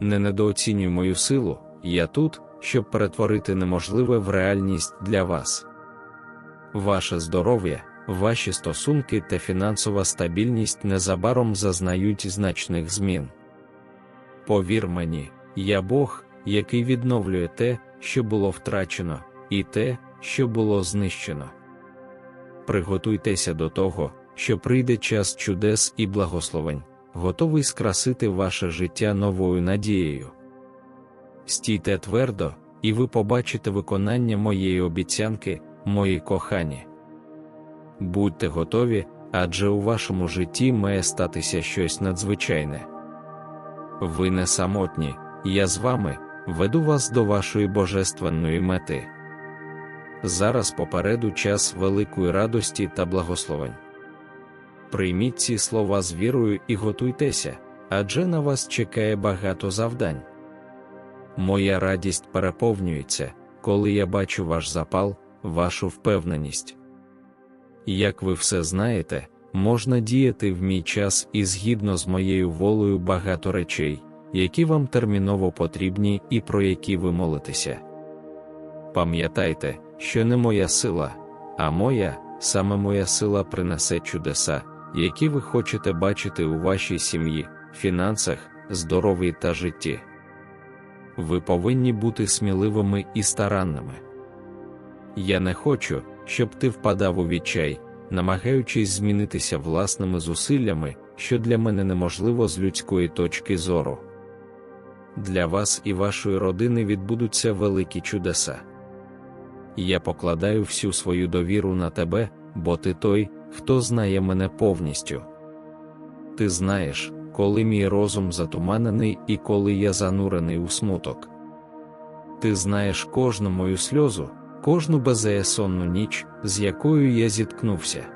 не недооцінюй мою силу, я тут, щоб перетворити неможливе в реальність для вас. Ваше здоров'я, ваші стосунки та фінансова стабільність незабаром зазнають значних змін. Повір мені, я Бог, який відновлює те, що було втрачено, і те, що було знищено. Приготуйтеся до того, що прийде час чудес і благословень, готовий скрасити ваше життя новою надією. Стійте твердо, і ви побачите виконання моєї обіцянки, мої кохані. Будьте готові, адже у вашому житті має статися щось надзвичайне. Ви не самотні, я з вами веду вас до вашої божественної мети. Зараз попереду час великої радості та благословень. Прийміть ці слова з вірою і готуйтеся, адже на вас чекає багато завдань. Моя радість переповнюється, коли я бачу ваш запал, вашу впевненість. Як ви все знаєте, можна діяти в мій час і згідно з моєю волею багато речей, які вам терміново потрібні і про які ви молитеся. Пам'ятайте, що не моя сила, а моя, саме моя сила принесе чудеса, які ви хочете бачити у вашій сім'ї, фінансах, здоров'ї та житті. Ви повинні бути сміливими і старанними. Я не хочу, щоб ти впадав у відчай, намагаючись змінитися власними зусиллями, що для мене неможливо з людської точки зору. Для вас і вашої родини відбудуться великі чудеса. Я покладаю всю свою довіру на тебе, бо ти той, хто знає мене повністю. Ти знаєш, коли мій розум затуманений і коли я занурений у смуток. Ти знаєш кожну мою сльозу, кожну безеясонну ніч, з якою я зіткнувся.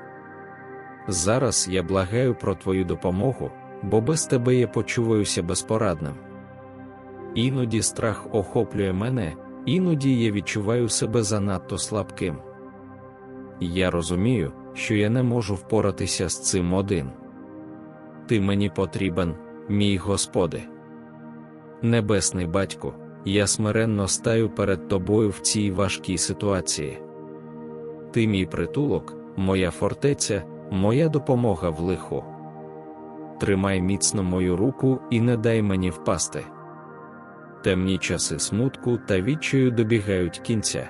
Зараз я благаю про твою допомогу, бо без тебе я почуваюся безпорадним. Іноді страх охоплює мене, іноді я відчуваю себе занадто слабким. Я розумію, що я не можу впоратися з цим один. Ти мені потрібен, мій Господи. Небесний батько, я смиренно стаю перед тобою в цій важкій ситуації. Ти мій притулок, моя фортеця, моя допомога в лиху. Тримай міцно мою руку і не дай мені впасти. Темні часи смутку та відчаю добігають кінця.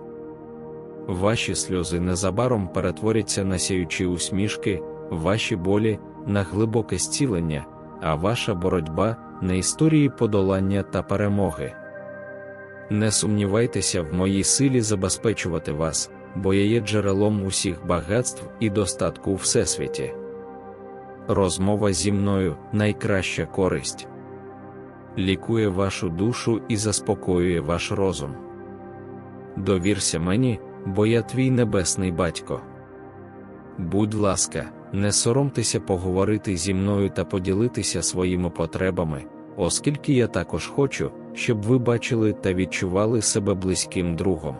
Ваші сльози незабаром перетворяться на сяючі усмішки, ваші болі на глибоке зцілення, а ваша боротьба на історії подолання та перемоги. Не сумнівайтеся в моїй силі забезпечувати вас, бо я є джерелом усіх багатств і достатку у всесвіті. Розмова зі мною найкраща користь. Лікує вашу душу і заспокоює ваш розум. Довірся мені, бо я твій небесний батько. Будь ласка, не соромтеся поговорити зі мною та поділитися своїми потребами, оскільки я також хочу, щоб ви бачили та відчували себе близьким другом.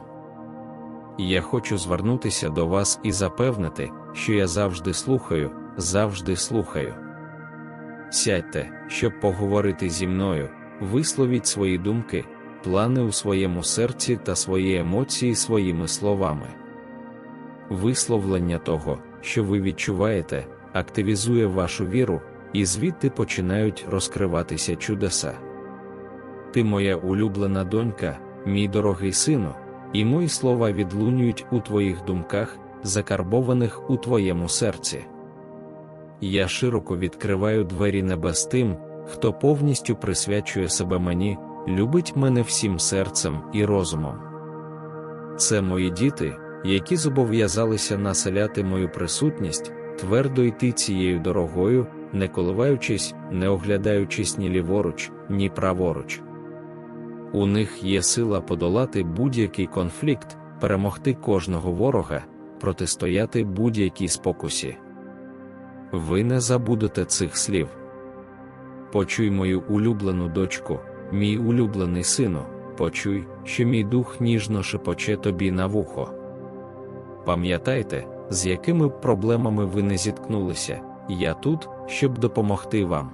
Я хочу звернутися до вас і запевнити, що я завжди слухаю, завжди слухаю. Сядьте, щоб поговорити зі мною, висловіть свої думки, плани у своєму серці та свої емоції своїми словами. Висловлення того, що ви відчуваєте, активізує вашу віру, і звідти починають розкриватися чудеса. Ти моя улюблена донька, мій дорогий сину, і мої слова відлунюють у твоїх думках, закарбованих у твоєму серці. Я широко відкриваю двері небес тим, хто повністю присвячує себе мені, любить мене всім серцем і розумом. Це мої діти, які зобов'язалися населяти мою присутність, твердо йти цією дорогою, не коливаючись, не оглядаючись ні ліворуч, ні праворуч. У них є сила подолати будь-який конфлікт, перемогти кожного ворога, протистояти будь-якій спокусі. Ви не забудете цих слів. Почуй мою улюблену дочку, мій улюблений сину, почуй, що мій дух ніжно шепоче тобі на вухо. Пам'ятайте, з якими проблемами ви не зіткнулися, я тут, щоб допомогти вам.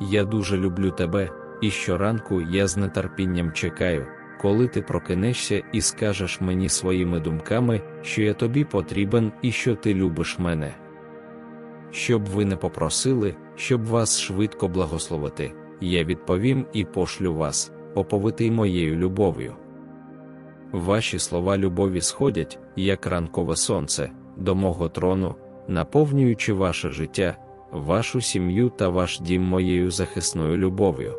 Я дуже люблю тебе, і щоранку я з нетерпінням чекаю, коли ти прокинешся і скажеш мені своїми думками, що я тобі потрібен і що ти любиш мене. Щоб ви не попросили, щоб вас швидко благословити, я відповім і пошлю вас, оповитий моєю любов'ю. Ваші слова любові сходять, як ранкове сонце, до мого трону, наповнюючи ваше життя, вашу сім'ю та ваш дім моєю захисною любов'ю.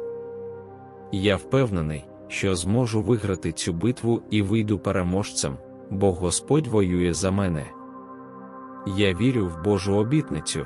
Я впевнений, що зможу виграти цю битву і вийду переможцем, бо Господь воює за мене. Я вірю в Божу обітницю,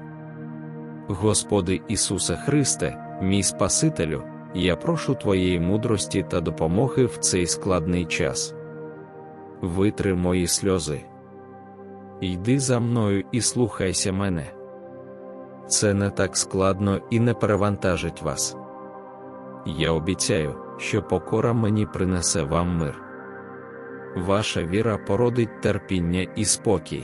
Господи Ісусе Христе, мій Спасителю, я прошу Твоєї мудрості та допомоги в цей складний час. Витри мої сльози. Йди за мною і слухайся мене. Це не так складно і не перевантажить вас. Я обіцяю, що покора мені принесе вам мир. Ваша віра породить терпіння і спокій.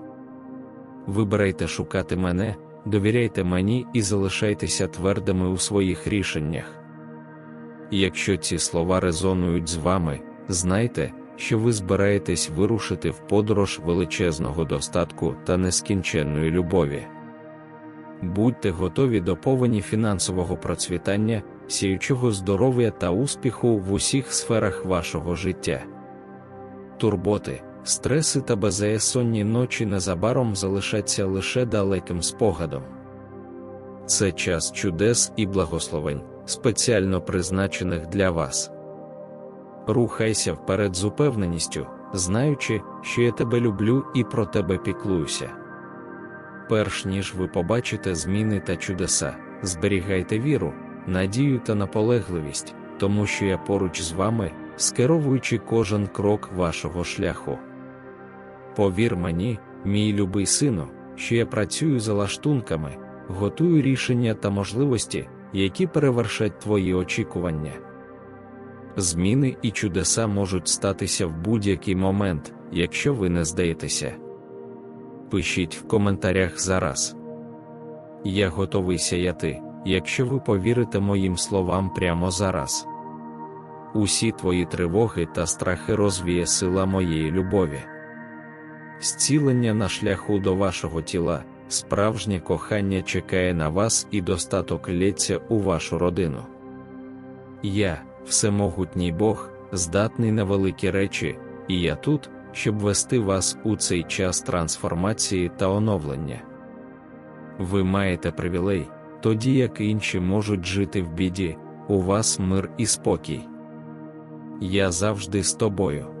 Вибирайте шукати мене, довіряйте мені і залишайтеся твердими у своїх рішеннях. Якщо ці слова резонують з вами, знайте, що ви збираєтесь вирушити в подорож величезного достатку та нескінченної любові. Будьте готові до повені фінансового процвітання, сіючого здоров'я та успіху в усіх сферах вашого життя. Турботи, стреси та беззаєсонні ночі незабаром залишаться лише далеким спогадом. Це час чудес і благословень, спеціально призначених для вас. Рухайся вперед з упевненістю, знаючи, що я тебе люблю і про тебе піклуюся. Перш ніж ви побачите зміни та чудеса, зберігайте віру, надію та наполегливість, тому що я поруч з вами, скеровуючи кожен крок вашого шляху. Повір мені, мій любий сину, що я працюю за лаштунками, готую рішення та можливості, які перевершать твої очікування. Зміни і чудеса можуть статися в будь-який момент, якщо ви не здаєтеся. Пишіть в коментарях зараз. Я готовий сяяти, якщо ви повірите моїм словам прямо зараз. Усі твої тривоги та страхи розвіє сила моєї любові. Зцілення на шляху до вашого тіла, справжнє кохання чекає на вас і достаток лється у вашу родину. Я, всемогутній Бог, здатний на великі речі, і я тут, щоб вести вас у цей час трансформації та оновлення. Ви маєте привілей, тоді як інші можуть жити в біді, у вас мир і спокій. Я завжди з тобою.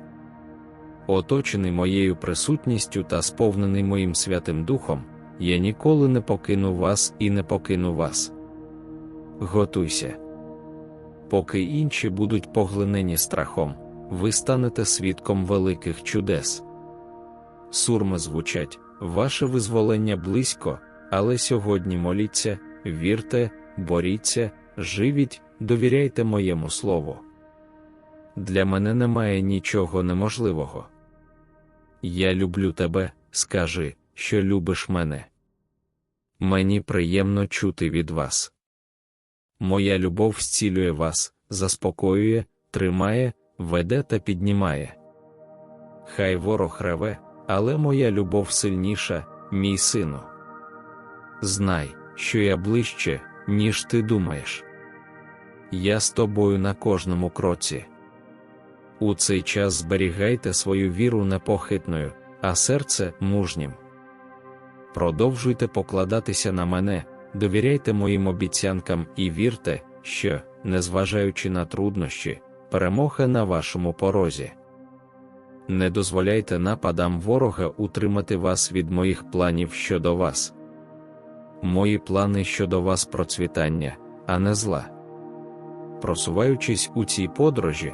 Оточений моєю присутністю та сповнений моїм Святим Духом, я ніколи не покину вас і не покину вас. Готуйся. Поки інші будуть поглинені страхом, ви станете свідком великих чудес. Сурми звучать, ваше визволення близько, але сьогодні моліться, вірте, боріться, живіть, довіряйте моєму слову. Для мене немає нічого неможливого. Я люблю тебе, скажи, що любиш мене. Мені приємно чути від вас. Моя любов зцілює вас, заспокоює, тримає, веде та піднімає. Хай ворог реве, але моя любов сильніша, мій сину. Знай, що я ближче, ніж ти думаєш. Я з тобою на кожному кроці. У цей час зберігайте свою віру непохитною, а серце мужнім. Продовжуйте покладатися на мене, довіряйте моїм обіцянкам і вірте, що, незважаючи на труднощі, перемога на вашому порозі. Не дозволяйте нападам ворога утримати вас від моїх планів щодо вас. Мої плани щодо вас процвітання, а не зла. Просуваючись у цій подорожі,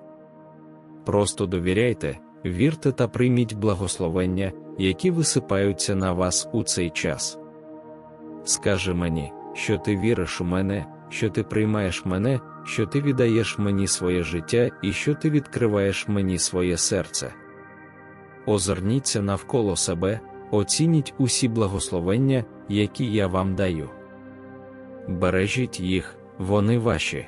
Просто довіряйте, вірте та прийміть благословення, які висипаються на вас у цей час. Скажи мені, що ти віриш у мене, що ти приймаєш мене, що ти віддаєш мені своє життя і що ти відкриваєш мені своє серце. Озирніться навколо себе, оцініть усі благословення, які я вам даю. Бережіть їх, вони ваші.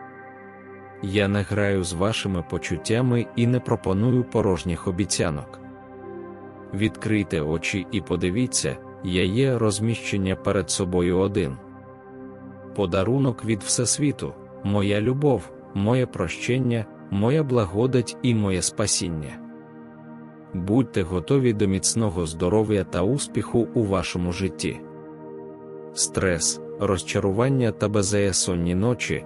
Я не граю з вашими почуттями і не пропоную порожніх обіцянок. Відкрийте очі і подивіться, я є розміщення перед собою один. Подарунок від Всесвіту, моя любов, моє прощення, моя благодать і моє спасіння. Будьте готові до міцного здоров'я та успіху у вашому житті. Стрес, розчарування та беззаєсонні ночі,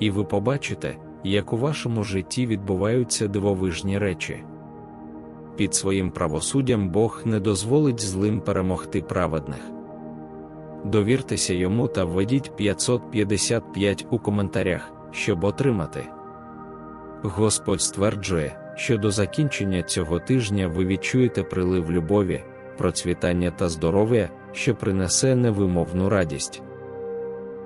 і ви побачите, як у вашому житті відбуваються дивовижні речі. Під своїм правосуддям Бог не дозволить злим перемогти праведних. Довіртеся йому та введіть 555 у коментарях, щоб отримати. Господь стверджує, що до закінчення цього тижня ви відчуєте прилив любові, процвітання та здоров'я, що принесе невимовну радість.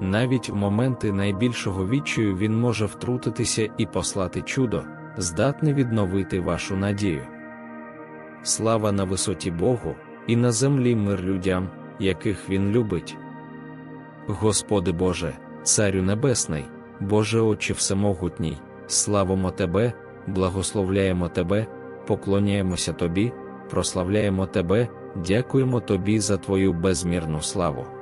Навіть в моменти найбільшого відчаю Він може втрутитися і послати чудо, здатне відновити вашу надію. Слава на висоті Богу, і на землі мир людям, яких Він любить. Господи Боже, Царю Небесний, Боже Отче Всемогутній, славимо Тебе, благословляємо Тебе, поклоняємося Тобі, прославляємо Тебе, дякуємо Тобі за Твою безмірну славу.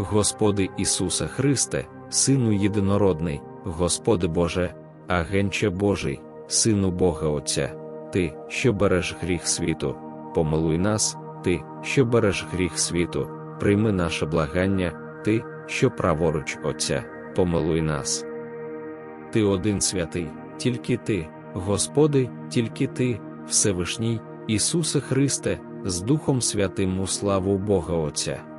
Господи Ісусе Христе, Сину єдинородний, Господи Боже, агенче Божий, Сину Бога Отця, Ти, що береш гріх світу, помилуй нас, Ти, що береш гріх світу, прийми наше благання, Ти, що праворуч Отця, помилуй нас. Ти один святий, тільки Ти, Господи, тільки Ти, Всевишній, Ісусе Христе, з Духом Святим у славу Бога Отця.